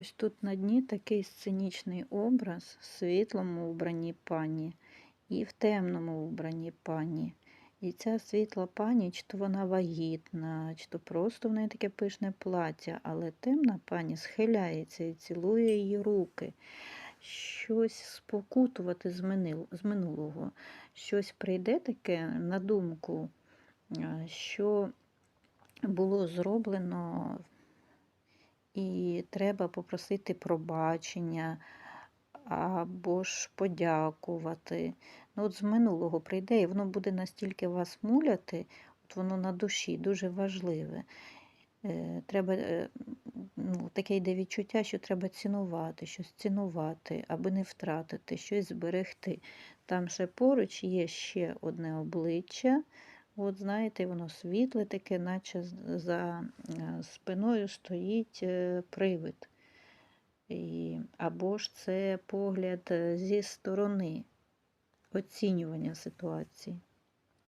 Ось тут на дні такий сценічний образ в світлому вбранні пані і в темному вбранні пані. І ця світла пані, чи то вона вагітна, чи то просто в неї таке пишне плаття, але темна пані схиляється і цілує її руки. Щось спокутувати з минулого, щось прийде таке на думку, е, що було зроблено і треба попросити пробачення або ж подякувати. Ну, от з минулого прийде, і воно буде настільки вас муляти, от воно на душі дуже важливе. Е, Треба, е, ну, таке йде відчуття, що треба цінувати, щось цінувати, аби не втратити, щось зберегти. Там ще поруч є ще одне обличчя. От знаєте, воно світле таке, наче за е, спиною стоїть е, привид. І, або ж це погляд е, зі сторони оцінювання ситуації.